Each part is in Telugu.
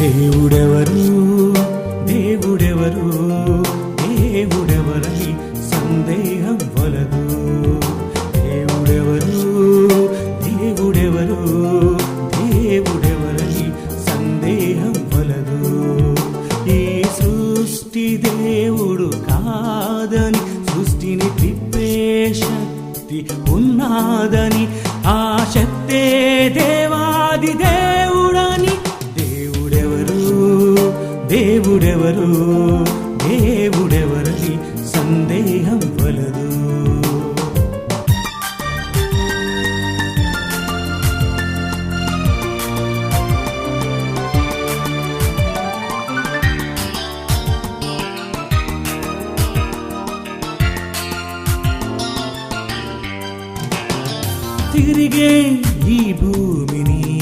దేవుడెవరు? దేవుడెవరు? దేవుడెవరని సందేహం వలదు. దేవుడెవరు? దేవుడెవరు? దేవుడెవరని సందేహం వలదు. ఈ సృష్టి దేవుడు కాదని సృష్టిని తిప్పే శక్తి ఉన్నాదని ఆ శక్తే దేవాది దేవ దేవుడెవరు? దేవుడెవరని సందేహం వలదు. తిరిగే ఈ భూమిని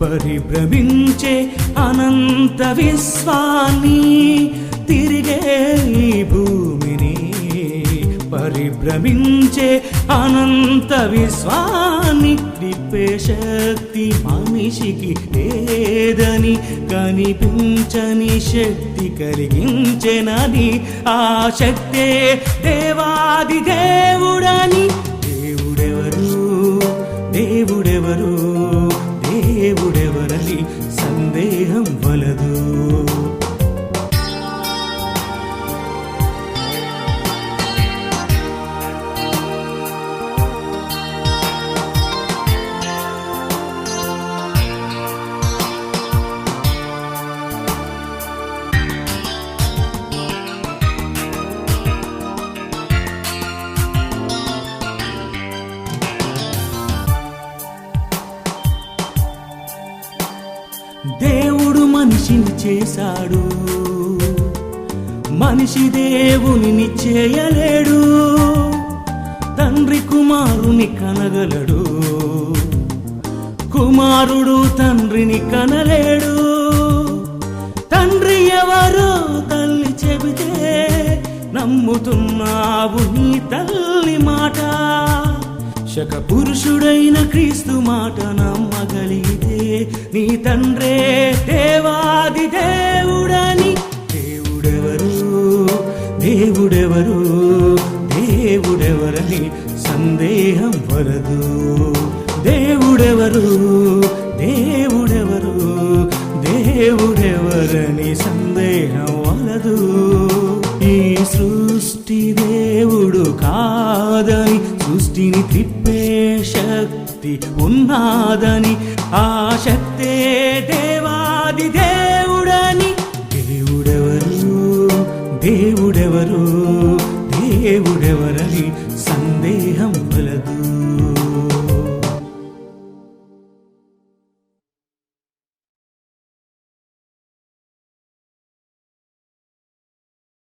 పరిభ్రమించే అనంత విశ్వాన్ని తిరిగే ఈ భూమిని పరిభ్రమించే అనంత విశ్వాన్ని తిప్పే శక్తి మనిషికి లేదని కనిపించని శక్తి కలిగించెనని ఆ శక్తే దేవాది దేవుడని దేవుడెవరు? దేవుడు మనిషిని చేశాడు. మనిషి దేవునిని చేయలేడు. తండ్రి కుమారుని కనగలడు. కుమారుడు తండ్రిని కనలేడు. తండ్రి ఎవరో తల్లి చెబితే నమ్ముతున్నావు నీ తల్లి మాట. రక్షక పురుషుడైన క్రీస్తు మాట నమ్మగలిగితే నీ తండ్రే దేవాది దేవుడని. దేవుడెవరు? దేవుడెవరు? దేవుడెవరని సందేహం వలదు. దేవుడెవరు? దేవుడెవరు? దేవుడెవరని సందేహం వలదు. సృష్టి దేవుడు కాదని సృష్టిని తిప్పే శక్తి ఉన్నాదని ఆ శక్తే దేవాది దేవుడని. దేవుడెవరు? దేవుడెవరు? దేవుడెవరని సందేహం